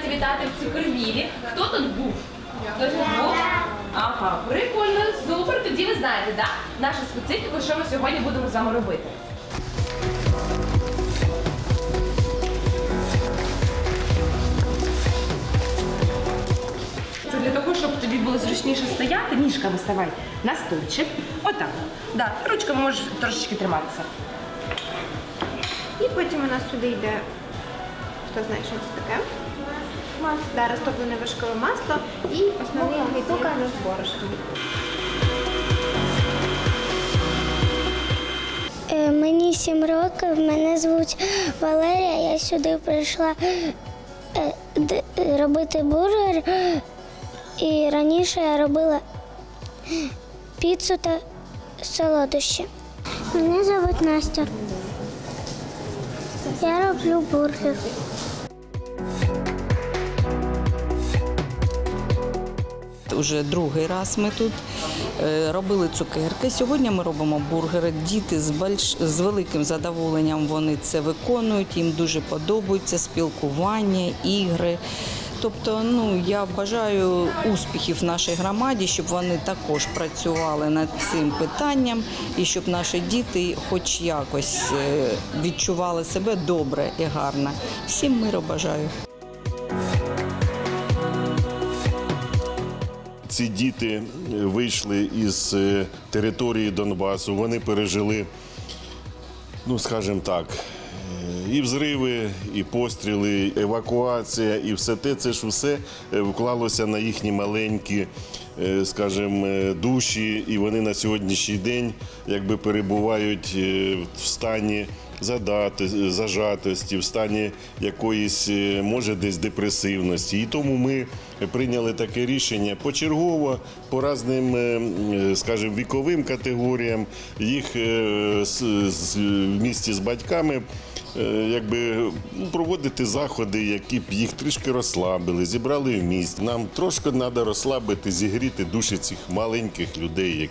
завітати в цукервілі. Хто тут був? Хтось тут був? Ага, прикольно, супер. Тоді ви знаєте, да? Нашу специфіку, що ми сьогодні будемо з вами робити. Це для того, щоб тобі було зручніше стояти, ніжками ставай на стульчик. Отак. Да, ручками можеш трошечки триматися. І потім у нас сюди йде, хто знає, що це таке? Масло. Да, розтоплене вершкове масло і основний інгредієнт борошно. Е, Мені сім років, мене звуть Валерія. Я сюди прийшла е, робити бургер. І раніше я робила піцу та солодощі. Мене звуть Настя. Я роблю бургер. Уже другий раз ми тут е, робили цукерки. Сьогодні ми робимо бургери. Діти з більш з великим задоволенням вони це виконують. Їм дуже подобається спілкування, ігри. Тобто, ну я бажаю успіхів нашій громаді, щоб вони також працювали над цим питанням, і щоб наші діти, хоч якось, е, відчували себе добре і гарно. Всім миру бажаю. Ці діти вийшли із е, території Донбасу. Вони пережили, ну скажімо так, е, і взриви, і постріли, евакуація, і все те, це ж все е, вклалося на їхні маленькі, е, скажімо, е, душі, і вони на сьогоднішній день якби перебувають е, в стані задати, зажатості, в стані якоїсь, е, може, десь депресивності. І тому ми прийняли таке рішення почергово по різним, е, е, скажімо, віковим категоріям, їх в місті з батьками. Якби ну, проводити заходи, які б їх трішки розслабили, зібрали в місті. Нам трошки треба розслабити, зігріти душі цих маленьких людей.